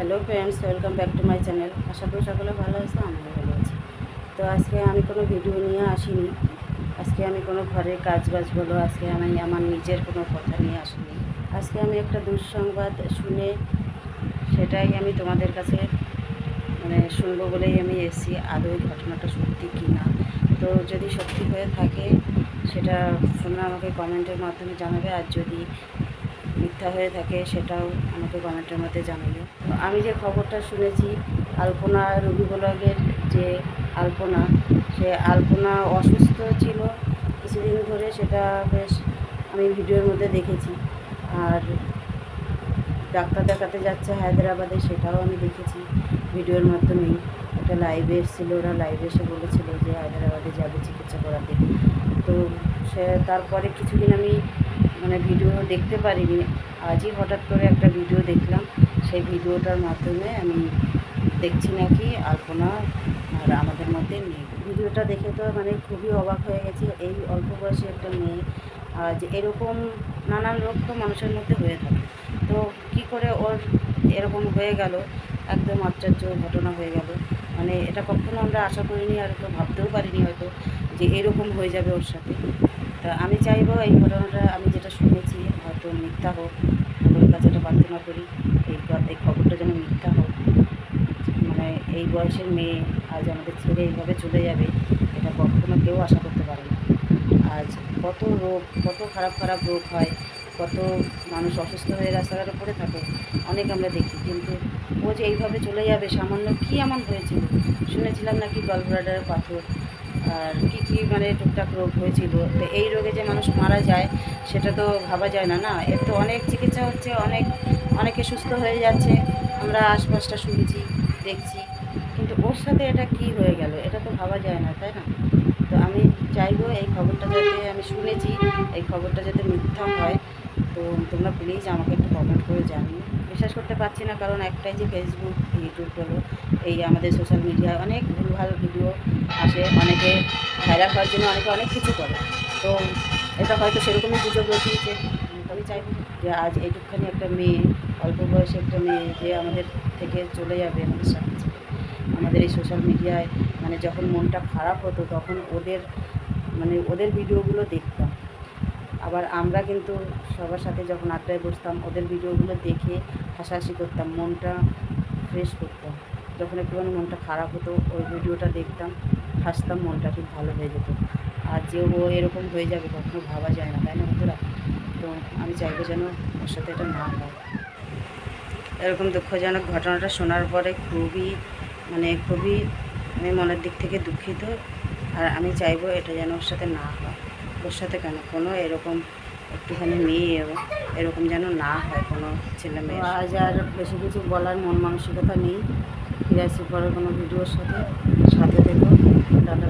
Hello friends, welcome back to my channel. আশা করি সকলে ভালো আছে, আমিও ভালো আছি। তো আজকে আমি কোনো ভিডিও নিয়ে আসিনি। আজকে আমি কোনো ঘরের কাজ বাজ বলো, আজকে আমি আমার নিজের কোনো কথা নিয়ে আসিনি। আজকে আমি একটা দুঃসংবাদ শুনে সেটাই আমি তোমাদের কাছে মানে শুনব বলেই আমি এসেছি, আদৌ ঘটনাটা সত্যি কি না। তো যদি সত্যি হয়ে থাকে, সেটা তোমরা আমাকে কমেন্টের মাধ্যমে জানাবে। আর যদি মিথ্যা হয়ে থাকে সেটাও আমাকে কমেন্টের মধ্যে জানাবে তো আমি যে খবরটা শুনেছি, আলপনা রবি ব্লগের যে আলপনা, সে আলপনা অসুস্থ ছিল কিছুদিন ধরে, সেটা বেশ আমি ভিডিওর মধ্যে দেখেছি। আর ডাক্তার দেখাতে যাচ্ছে হায়দ্রাবাদে, সেটাও আমি দেখেছি ভিডিওর মাধ্যমেই একটা লাইভে এসেছিল, ওরা লাইভে এসে বলেছিল যে হায়দ্রাবাদে যাবে চিকিৎসা করাতে। তো সে তারপরে কিছুদিন আমি ভিডিও দেখতে পারিনি। আজই হঠাৎ করে একটা ভিডিও দেখলাম। সেই ভিডিওটার মাধ্যমে আমি দেখছি নাকি আলপনা আর আমাদের মধ্যে নেই। ভিডিওটা দেখে তো মানে খুবই অবাক হয়ে গেছি, এই অল্প বয়সী একটা মেয়ে যে এরকম নানান রোগ তো মানুষের মধ্যে হয়ে থাকে। তো কি করে ওর এরকম হয়ে গেল? একদম আশ্চর্য ঘটনা হয়ে গেল। মানে এটা কখনো আমরা আশা করিনি আর তো ভাবতেও পারিনি হয়তো যে এরকম হয়ে যাবে ওর সাথে। তা আমি চাইব এই ঘটনাটা, আমি যেটা শুনেছি, হয়তো মিথ্যা হোক ওর কাছে এটা প্রার্থনা করি এই এই খবরটা যেন মিথ্যা হোক। মানে এই বয়সের মেয়ে আজ আমাদের ছেড়ে এইভাবে চলে যাবে, এটা কখনো কেউ আশা করতে পারে না। আজ কত রোগ, কত খারাপ খারাপ রোগ হয়, কত মানুষ অসুস্থ হয়ে রাস্তাঘাটে পড়ে থাকে, অনেক আমরা দেখি। কিন্তু ও যে এইভাবে চলে যাবে, সামান্য কী এমন হয়েছিল? শুনেছিলাম নাকি গলব্লাডারের পাথর আর কী কী মানে টুকটাক রোগ হয়েছিল। তো এই রোগে যে মানুষ মারা যায়, সেটা তো ভাবা যায় না না? এর তো অনেক চিকিৎসা হচ্ছে, অনেক, অনেকে সুস্থ হয়ে যাচ্ছে। আমরা আশপাশটা শুনছি, দেখছি। কিন্তু ওর সাথে এটা কি হয়ে গেল? এটা তো ভাবা যায় না, তাই না? তো আমি চাইব এই খবরটা যাতে আমি শুনেছি, এই খবরটা যাতে মিথ্যা হয়। তোমরা প্লিজ আমাকে একটু কমেন্ট করে জানিও। বিশ্বাস করতে পারছি না, কারণ একটাই যে ফেসবুক ইউটিউব বলো, এই আমাদের সোশ্যাল মিডিয়ায় অনেক ভুল ভুলভাল ভিডিও আসে, অনেকে ভাইরাল হওয়ার জন্য অনেকে অনেক কিছু করে। তো এটা হয়তো সেরকমই গুজব রটিয়েছে আমি চাইব যে আজ এইটুকখানি একটা মেয়ে, অল্প বয়সে একটা মেয়ে যে আমাদের থেকে চলে যাবে আমাদের সাথে। আমাদের এই সোশ্যাল মিডিয়ায় মানে যখন মনটা খারাপ হতো, তখন ওদের মানে ওদের ভিডিওগুলো দেখতাম। আবার আমরা কিন্তু সবার সাথে যখন আড্ডায় বসতাম, ওদের ভিডিওগুলো দেখে হাসাহাসি করতাম, মনটা ফ্রেশ করতাম। যখন একটুখানি মনটা খারাপ হতো, ওই ভিডিওটা দেখতাম, হাসতাম, মনটা খুব ভালো হয়ে যেত। আর যে ও এরকম হয়ে যাবে, কখনো ভাবা যায় না, তাই না বন্ধুরা? তো আমি চাইব যেন ওর সাথে এটা না হয়। এরকম দুঃখজনক ঘটনাটা শোনার পরে খুবই মানে খুবই আমি মনের দিক থেকে দুঃখিত। আর আমি চাইব এটা যেন ওর সাথে না হয়। ওর সাথে কেন? কোনো এরকম একটুখানি মেয়ে এরকম যেন না হয় কোনো ছেলে মেয়ে আজ আর বেশি কিছু বলার মন মানসিকতা নেই। ফিরে আসি পরে কোনো ভিডিওর সাথে। সাথে দেখো টাটা।